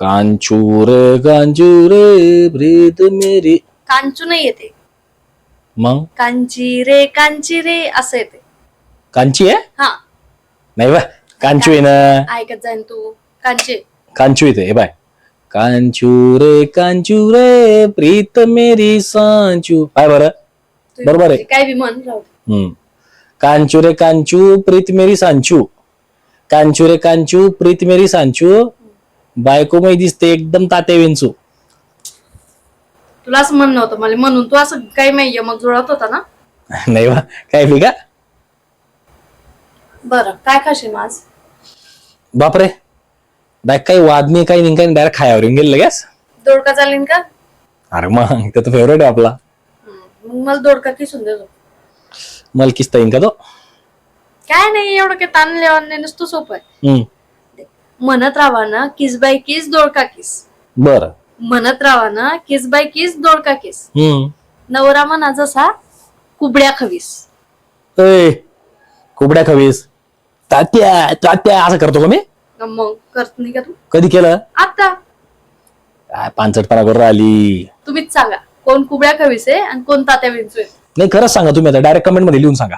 कांचू रे कांचू रे प्रीत मेरी. कांचू नाही येते. मग? कांची रे कांची रे असं येते. कांची आहे? हा. नाही बा कांचू आहे ना. ऐकत जाईन तू. कांची. कांचू येते हे बाय. कांचू रे कांचू रे प्रीत मेरी सांचू. काय बरं. तू बरोबर आहे. काय बी म्हण राहू दे. हम्म. कांचू रे कांचू प्रीत मेरी सांचू. कांचू रे कांचू प्रीत मेरी सांचू. बायको मै दिसते एकदम तात्या विंचू. तुला असं म्हणणं होतं मला. म्हणून तू असं काही नाही मग जुळत होता ना? नाही बा काय बी का? बरं काय खाशील मग आज? बापरे. डायरेक्ट काही वाद नाही काही नाही काही डायरेक्ट खायावर येऊन गेलं गॅस. दोडका चालेल का? अरे मग तो तर फेवरेट आहे आपला. हम्म, मग मला दोडका किसून देतो मला किस्ता येईन का तो? काय नाही एवढं काही ताण लेवाने नुसतं सोपं आहे. हम्म. म्हणत राहा ना किस बाय किस दोडका किस. बर. म्हणत राहा ना किस बाय किस दोडका किस. नवरा म्हणा जसा कुबड्या खवीस. ए कुबड्या खवीस. तात्या तात्या असं करतो का मी? मग करत नाही का तू? कधी केलं? आता. काय पानसटपणा करून राहिली? तुम्हीच सांगा कोण कुबड्या खवीस आहे आणि कोण तात्या विंचू आहे? नाही खरंच सांगा तुम्ही आता. डायरेक्ट कमेंटमध्ये लिहून सांगा.